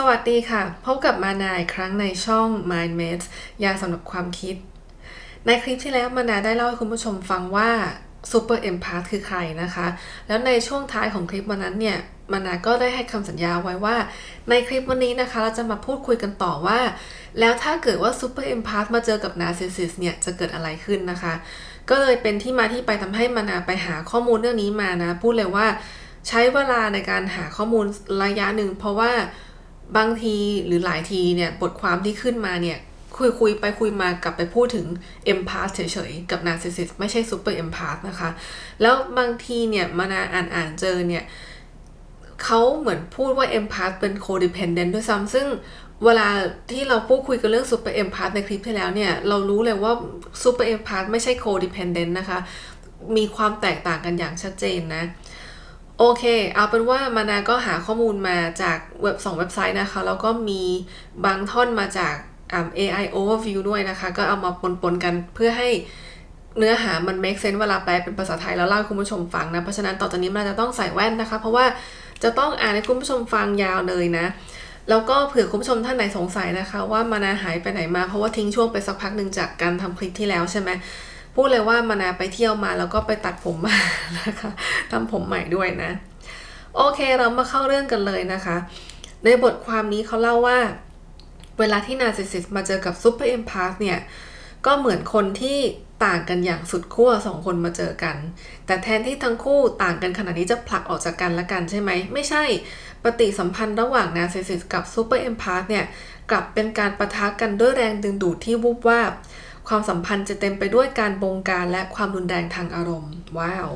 สวัสดีค่ะ พบกับมานายครั้งในช่อง Mind Mates ยาสำหรับความคิด ในคลิปที่แล้วมานาได้เล่าให้คุณผู้ชมฟังว่า Super Empath คือใครนะคะ แล้วในช่วงท้ายของคลิปวันนั้นเนี่ยมานาก็ได้ให้คำสัญญาไว้ว่า ในคลิปวันนี้นะคะ เราจะมาพูดคุยกันต่อว่า แล้วถ้าเกิดว่า Super Empath มาเจอกับ Narcissist เนี่ย จะเกิดอะไรขึ้นนะคะ ก็เลยเป็นที่มาที่ไปทำให้มานาไปหาข้อมูลเรื่องนี้มานะ พูดเลยว่า ใช้เวลาในการหาข้อมูลระยะหนึ่งเพราะว่า บางทีหรือหลายทีเนี่ยบทความที่ขึ้นมาเนี่ยคุยคุยไปคุยมากลับไปพูดถึง empath เฉยๆ กับ narcissist ไม่ใช่ super empath นะคะ แล้วบางทีเนี่ยมานาอ่านอ่านเจอเนี่ยเขาเหมือนพูดว่า empath เป็น codependent ด้วยซ้ำซึ่งเวลาที่เราพูดคุยกันเรื่อง super empath ในคลิปที่แล้วเนี่ย เรารู้เลยว่า super empath ไม่ใช่ codependent นะคะ มีความแตกต่างกันอย่างชัดเจนนะ โอเค เอาเป็นว่ามานาก็หาข้อมูลมาจากเว็บสองเว็บไซต์นะคะ แล้วก็มีบางท่อนมาจาก AI overview ด้วยนะคะ ก็เอามาปนๆกันเพื่อให้เนื้อหามัน make sense เวลาแปลเป็นภาษาไทยแล้วเล่าคุณผู้ชมฟังนะ เพราะฉะนั้นต่อจากนี้มันจะต้องใส่แว่นนะคะ เพราะว่าจะต้องอ่านให้คุณผู้ชมฟังยาวเลยนะ แล้วก็เผื่อคุณผู้ชมท่านไหนสงสัยนะคะ ว่ามานาหายไปไหนมา เพราะว่าทิ้งช่วงไปสักพักหนึ่งจากการทำคลิปที่แล้วใช่ไหม พูดเลยว่ามานาไปเที่ยวมาแล้วก็ไปตัดผมมานะคะทำผมใหม่ด้วยนะ โอเคเรามาเข้าเรื่องกันเลยนะคะ ในบทความนี้เขาเล่าว่า เวลาที่นาซิสซิสมาเจอกับซูเปอร์เอ็มพาสเนี่ย ก็เหมือนคนที่ต่างกันอย่างสุดขั้วสองคนมาเจอกัน แต่แทนที่ทั้งคู่ต่างกันขนาดนี้จะผลักออกจากกันละกันใช่ไหม ไม่ใช่ ปฏิสัมพันธ์ระหว่างนาซิสซิสกับซูเปอร์เอ็มพาสเนี่ย กลับเป็นการประทะกันด้วยแรงดึงดูดที่วุบวาบ ความสัมพันธ์จะเต็มไปด้วยการบงการและความรุนแรงทางอารมณ์ ว้าว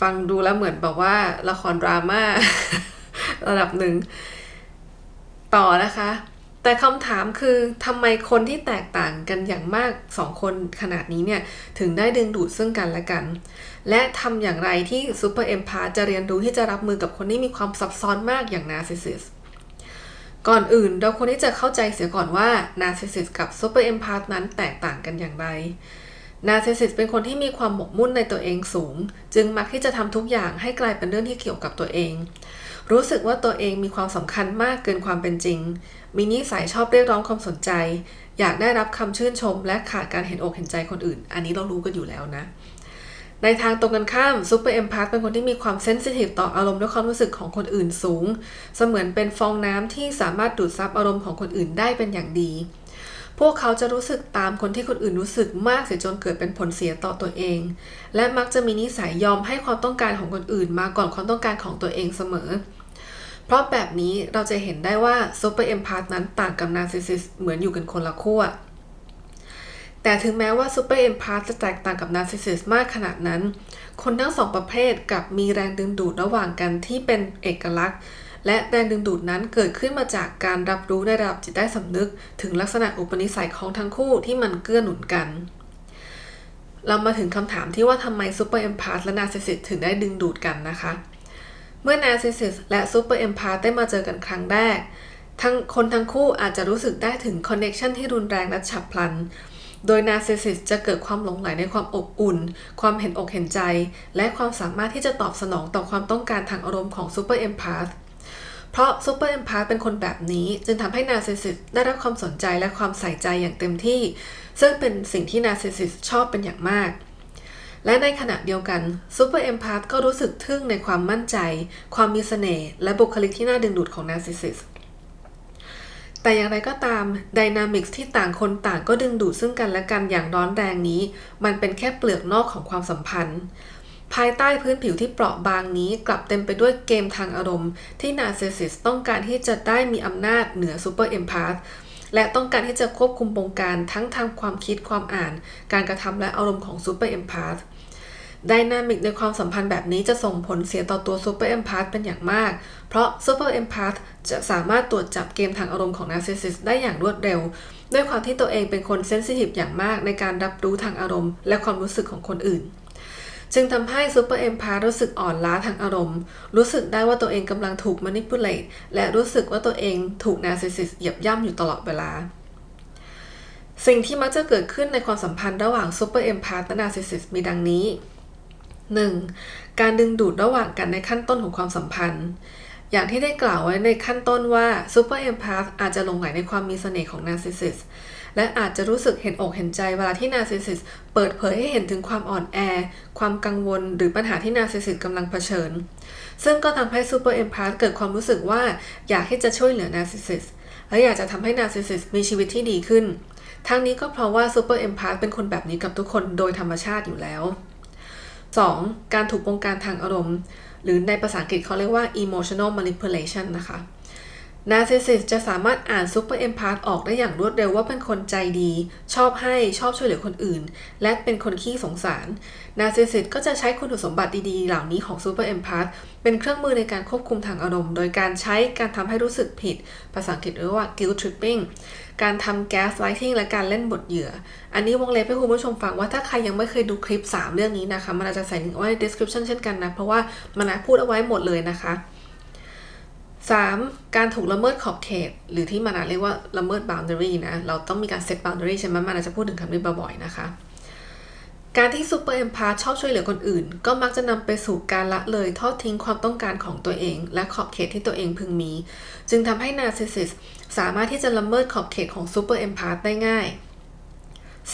ฟังดูแล้วเหมือนแบบว่าละครดราม่าระดับหนึ่ง ต่อนะคะ แต่คำถามคือทำไมคนที่แตกต่างกันอย่างมากสองคนขนาดนี้เนี่ย ถึงได้ดึงดูดซึ่งกันและกัน และทำอย่างไรที่ซูเปอร์เอ็มพาจะเรียนรู้ที่จะรับมือกับคนที่มีความซับซ้อนมากอย่างนาร์ซิสซิส ก่อนอื่นเราควรที่จะเข้าใจเสียก่อนว่านาร์ซิสซิสกับซูเปอร์เอมพานั้นแตกต่างกันอย่างไรนาร์ซิสซิสเป็นคนที่มีความหมกมุ่นในตัวเองสูง จึงมักที่จะทำทุกอย่างให้กลายเป็นเรื่องที่เกี่ยวกับตัวเอง รู้สึกว่าตัวเองมีความสำคัญมากเกินความเป็นจริง มีนิสัยชอบเรียกร้องความสนใจ อยากได้รับคำชื่นชม และขาดการเห็นอกเห็นใจคนอื่น อันนี้เรารู้กันอยู่แล้วนะ ในทางตรงกันข้ามซูเปอร์เอมพาร์ตเป็นคนที่มีความเซนซิทีฟต่ออารมณ์และความรู้สึกของคนอื่นสูง เสมือนเป็นฟองน้ำที่สามารถดูดซับอารมณ์ของคนอื่นได้เป็นอย่างดี พวกเขาจะรู้สึกตามคนที่คนอื่นรู้สึกมากเสียจนเกิดเป็นผลเสียต่อตัวเอง และมักจะมีนิสัยยอมให้ความต้องการของคนอื่นมาก่อนความต้องการของตัวเองเสมอ เพราะแบบนี้เราจะเห็นได้ว่าซูเปอร์เอมพาร์ตนั้นต่างกับนาร์ซิสซิสเหมือนอยู่กันคนละขั้ว แต่ถึงแม้ว่าซูเปอร์เอมพาร์จะแตกต่างกับนาร์ซิสซิสมากขนาดนั้น คนทั้งสองประเภทกับมีแรงดึงดูดระหว่างกันที่เป็นเอกลักษณ์ และแรงดึงดูดนั้นเกิดขึ้นมาจากการรับรู้ในระดับจิตใต้สำนึก ถึงลักษณะอุปนิสัยของทั้งคู่ที่มันเกื้อหนุนกัน เรามาถึงคำถามที่ว่าทำไมซูเปอร์เอมพาร์และนาร์ซิสซิสถึงได้ดึงดูดกันนะคะ เมื่อนาร์ซิสซิสและซูเปอร์เอมพาร์ได้มาเจอกันครั้งแรกทั้งคนทั้งคู่อาจจะรู้สึกได้ถึงคอนเน t ชันที่รุนแรงและฉับพลัน โดยนาร์ซิสซิสจะเกิดความหลงใหลในความอบอุ่น ความเห็นอกเห็นใจ และความสามารถที่จะตอบสนองต่อความต้องการทางอารมณ์ของซูเปอร์เอมพาร์เพราะซูเปอร์เอมพาร์เป็นคนแบบนี้ จึงทำให้นาร์ซิสซิสได้รับความสนใจและความใส่ใจอย่างเต็มที่ ซึ่งเป็นสิ่งที่นาร์ซิสซิสชอบเป็นอย่างมากและในขณะเดียวกันซูเปอร์เอมพาร์ก็รู้สึกทึ่งในความมั่นใจ ความมีเสน่ห์และบุคลิกที่น่าดึงดูดของนาร์ซิสซิส แต่อย่างไรก็ตามดินามิกส์ที่ต่างคนต่างก็ดึงดูดซึ่งกันและกันอย่างร้อนแรงนี้ มันเป็นแค่เปลือกนอกของความสัมพันธ์ ภายใต้พื้นผิวที่เปราะบางนี้กลับเต็มไปด้วยเกมทางอารมณ์ ที่นาร์ซิสซิสต้องการที่จะได้มีอำนาจเหนือซูเปอร์เอมพาร์และต้องการที่จะควบคุมบงการทั้งทางความคิดความอ่าน การกระทำและอารมณ์ของซูเปอร์เอมพา ดินามิกในความสัมพันธ์แบบนี้จะส่งผลเสียต่อตัวซูเปอร์เอมพาร์เป็นอย่างมาก เพราะซูเปอร์เอมพาร์จะสามารถตรวจจับเกมทางอารมณ์ของนาร์ซิสซิสได้อย่างรวดเร็ว ด้วยความที่ตัวเองเป็นคนเซนซิทีฟอย่างมากในการรับรู้ทางอารมณ์ และความรู้สึกของคนอื่น จึงทำให้ซูเปอร์เอมพาร์รู้สึกอ่อนล้าทางอารมณ์ รู้สึกได้ว่าตัวเองกำลังถูกมานิพุเลตและรู้สึกว่าตัวเองถูกนาร์ซิสซิสเหยียบย่ำอยู่ตลอดเวลาสิ่งที่มักจะเกิดขึ้นในความสัมพันธ์ระหว่างซูเปอร์เอมพาร์และนาร์ซิสซิสมีดังนี้ 1. การดึงดูดระหว่างกันในขั้นต้นของความสัมพันธ์ อย่างที่ได้กล่าวไว้ในขั้นต้นว่า Super Empath อาจจะหลงไหลในความมีเสน่ห์ของ Narcissist และอาจจะรู้สึกเห็นอกเห็นใจเวลาที่ Narcissist เปิดเผยให้เห็นถึงความอ่อนแอ ความกังวล หรือปัญหาที่ Narcissist กำลังเผชิญ ซึ่งก็ทำให้ Super Empath เกิดความรู้สึกว่าอยากที่จะช่วยเหลือ Narcissist และอยากจะทำให้ Narcissist มีชีวิตที่ดีขึ้น ทั้งนี้ก็เพราะว่า Super Empath เป็นคนแบบนี้กับทุกคนโดยธรรมชาติอยู่แล้ว 2. การถูกบงการทางอารมณ์ หรือในภาษาอังกฤษเขาเรียกว่า emotional manipulation นะคะ Narcissist จะสามารถอ่าน Super Empath ออกได้อย่างรวดเร็วว่าเป็นคนใจดี ชอบให้ชอบช่วยเหลือคนอื่น และเป็นคนขี้สงสาร Narcissist ก็จะใช้คุณสมบัติดีๆ เหล่านี้ของ Super Empath เป็นเครื่องมือในการควบคุมทางอารมณ์ โดยการใช้การทำให้รู้สึกผิด ภาษาอังกฤษเรียกว่า guilt tripping การทำ gaslighting และการเล่นบทเหยื่อ อันนี้วงเล็บให้คุณผู้ชมฟังว่าถ้าใครยังไม่เคยดูคลิป 3 เรื่องนี้นะคะ มันอาจจะใส่ลิงก์ไว้ใน description เช่นกันนะ เพราะว่ามันพูดเอาไว้หมดเลยนะคะ 3. การถูกละเมิดขอบเขต หรือที่มันาเรียกว่าละเมิด boundary นะ เราต้องมีการ set boundary ใช่ไหมมันาจะพูดถึงคำนี้บ่อยๆนะคะ การที่ super empath ชอบช่วยเหลือคนอื่น ก็มักจะนำไปสู่การละเลยทอดทิ้งความต้องการของตัวเอง และขอบเขตที่ตัวเองพึงมี จึงทำให้ narcissist สามารถที่จะละเมิดขอบเขตของ super empath ได้ง่าย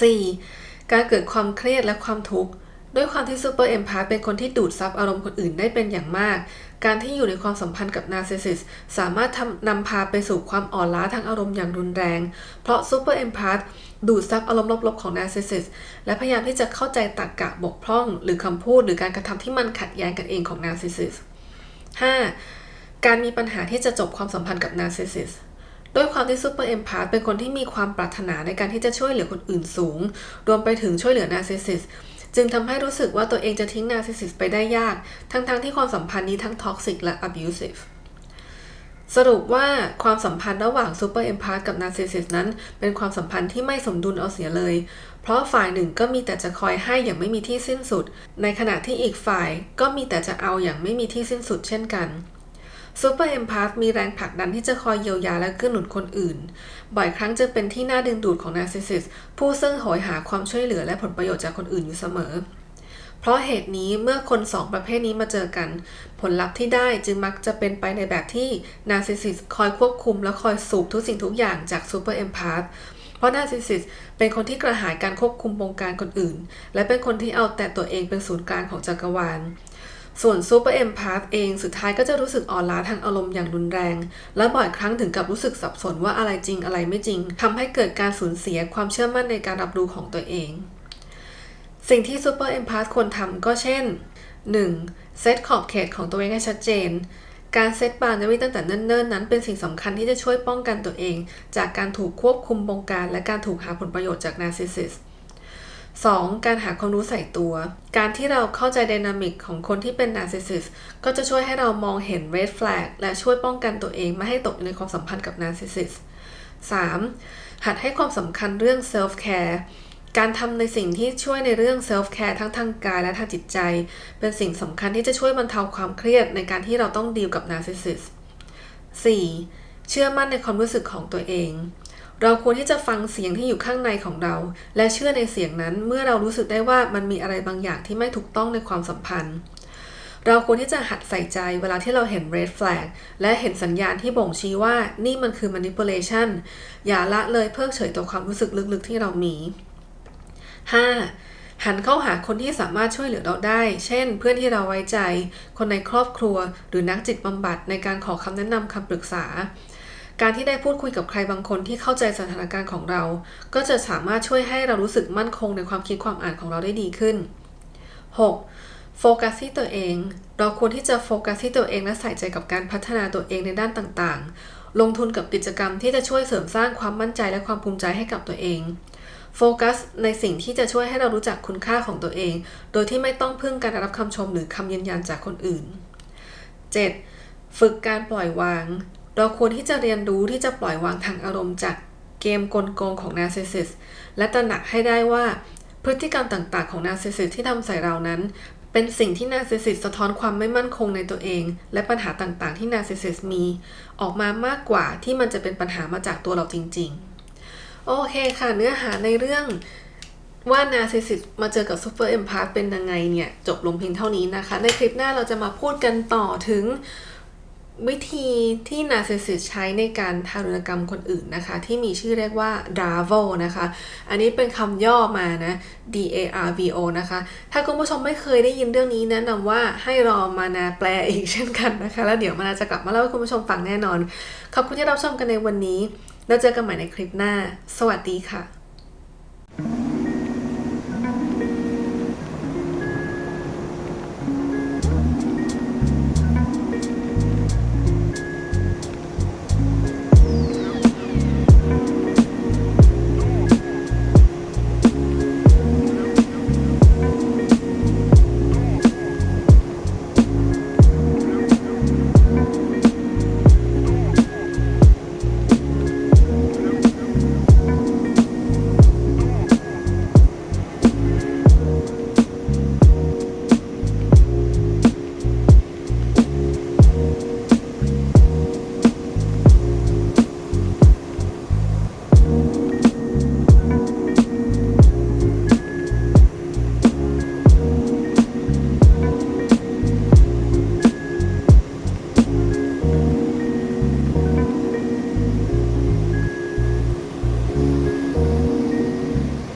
4. การเกิดความเครียดและความทุกข์ด้วยความที่ Super Empath เป็นคนที่ดูดซับอารมณ์คนอื่นได้เป็นอย่างมาก การที่อยู่ในความสัมพันธ์กับ Narcissist สามารถนำพาไปสู่ความอ่อนล้าทางอารมณ์อย่างรุนแรง เพราะ Super Empath ดูดซับอารมณ์ลบๆของ Narcissist และพยายามที่จะเข้าใจตรรกะบกพร่อง หรือคำพูดหรือการกระทำที่มันขัดแย้งกันเองของ Narcissist 5. การมีปัญหาที่จะจบความสัมพันธ์กับ Narcissist ด้วยความที่ซูเปอร์เอมพาร์เป็นคนที่มีความปรารถนาในการที่จะช่วยเหลือคนอื่นสูง รวมไปถึงช่วยเหลือนาร์ซิสซิส จึงทำให้รู้สึกว่าตัวเองจะทิ้งนาร์ซิสซิสไปได้ยาก ทั้งๆทที่ความสัมพันธ์นี้ทั้งท็อกซิกและ abusive สรุปว่าความสัมพันธ์ระหว่างซูเปอร์เอมพาร์กับนาร์ซิสซิสนั้น เป็นความสัมพันธ์ที่ไม่สมดุลเอาเสียเลย เพราะฝ่ายหนึ่งก็มีแต่จะคอยให้อย่างไม่มีที่สิ้นสุด ในขณะที่อีกฝ่ายก็มีแต่จะเอาอย่างไม่มีที่สิ้นสุดเช่นกัน ซูเปอร์เอมพาร์มีแรงผลักดันที่จะคอยเยียวยาและเกื้อหนุนคนอื่น บ่อยครั้งจะเป็นที่น่าดึงดูดของนาร์ซิสซิสผู้ซึ่งโหยหาความช่วยเหลือและผลประโยชน์จากคนอื่นอยู่เสมอ เพราะเหตุนี้เมื่อคนสองประเภทนี้มาเจอกัน ผลลัพธ์ที่ได้จึงมักจะเป็นไปในแบบที่นาร์ซิสซิสคอยควบคุมและคอยสูบทุกสิ่งทุกอย่างจากซูเปอร์เอมพาร์เพราะนาร์ซิสซิสเป็นคนที่กระหายการควบคุมวงการคนอื่น และเป็นคนที่เอาแต่ตัวเองเป็นศูนย์กลางของจักรวาล ส่วนซูเปอร์เอ็มพาร์เองสุดท้ายก็จะรู้สึกอ่อนล้าทางอารมณ์อย่างรุนแรง และบ่อยครั้งถึงกับรู้สึกสับสนว่าอะไรจริงอะไรไม่จริงทำให้เกิดการสูญเสียความเชื่อมั่นในการรับรู้ของตัวเอง สิ่งที่ซูเปอร์เอ็มพาร์ควรทำก็เช่น 1. เซตขอบเขตของตัวเองให้ชัดเจนการเซตบาร์นวิตั้งแต่เนิ่นๆนั้นเป็นสิ่งสำคัญที่จะช่วยป้องกันตัวเอง จากการถูกควบคุมบงการ และการถูกหาผลประโยชน์จากนาร์ซิสซิส 2. การหาความรู้ใส่ตัว การที่เราเข้าใจดินามิกของคนที่เป็นนาร์ซิสซิสก็จะช่วยให้เรามองเห็น red flag และช่วยป้องกันตัวเองไม่ให้ตกอยู่ในความสัมพันธ์กับนาร์ซิสซิส 3. หัดให้ความสำคัญเรื่อง self care การทำในสิ่งที่ช่วยในเรื่อง self care ทั้งทางกายและทางจิตใจ เป็นสิ่งสำคัญที่จะช่วยบรรเทาความเครียดในการที่เราต้องดีลกับนาร์ซิสซิส 4. เชื่อมั่นในความรู้สึกของตัวเอง เราควรที่จะฟังเสียงที่อยู่ข้างในของเรา และเชื่อในเสียงนั้นเมื่อเรารู้สึกได้ว่ามันมีอะไรบางอย่างที่ไม่ถูกต้องในความสัมพันธ์ เราควรที่จะหัดใส่ใจเวลาที่เราเห็น red flag และเห็นสัญญาณที่บ่งชี้ว่านี่มันคือ manipulation อย่าละเลยเพิกเฉยต่อความรู้สึกลึกๆที่เรามี 5. หันเข้าหาคนที่สามารถช่วยเหลือเราได้ เช่น เพื่อนที่เราไว้ใจ คนในครอบครัว หรือนักจิตบำบัดในการขอคำแนะนำคำปรึกษา การที่ได้พูดคุยกับใครบางคนที่เข้าใจสถานการณ์ของเรา ก็จะสามารถช่วยให้เรารู้สึกมั่นคงในความคิดความอ่านของเราได้ดีขึ้น 6. โฟกัสที่ตัวเอง เราควรที่จะโฟกัสที่ตัวเองและใส่ใจกับการพัฒนาตัวเองในด้านต่างๆ ลงทุนกับกิจกรรมที่จะช่วยเสริมสร้างความมั่นใจและความภูมิใจให้กับตัวเองโฟกัสในสิ่งที่จะช่วยให้เรารู้จักคุณค่าของตัวเอง โดยที่ไม่ต้องพึ่งการรับคำชมหรือคำยืนยันจากคนอื่น 7. ฝึกการปล่อยวาง เราควรที่จะเรียนรู้ที่จะปล่อยวางทางอารมณ์จากเกมกลโกงของนาร์ซิสซิสและตระหนักให้ได้ว่าพฤติกรรมต่างๆ ของนาร์ซิสซิสที่ทำใส่เรานั้น เป็นสิ่งที่นาร์ซิสซิสสะท้อนความไม่มั่นคงในตัวเอง และปัญหาต่างๆ ที่นาร์ซิสซิสมี ออกมามากกว่าที่มันจะเป็นปัญหามาจากตัวเราจริง ๆ โอเคค่ะ เนื้อหาในเรื่องว่านาซิสิสมาเจอกับซูเปอร์เอมพาร์เป็นยังไงเนี่ย จบลงเพียงเท่านี้นะคะ ในคลิปหน้าเราจะมาพูดกันต่อถึง วิธีที่นาร์ซิสิสใช้ในการทารุณกรรมคนอื่นนะคะ ที่มีชื่อเรียกว่า DARVO นะคะ อันนี้เป็นคำย่อมานะ D A R V O นะคะ ถ้าคุณผู้ชมไม่เคยได้ยินเรื่องนี้แนะนำว่าให้รอมานาแปลอีกเช่นกันนะคะ แล้วเดี๋ยวมานาจะกลับมาเล่าให้คุณผู้ชมฟังแน่นอน ขอบคุณที่รับชมกันในวันนี้ แล้วเจอกันใหม่ในคลิปหน้า สวัสดีค่ะ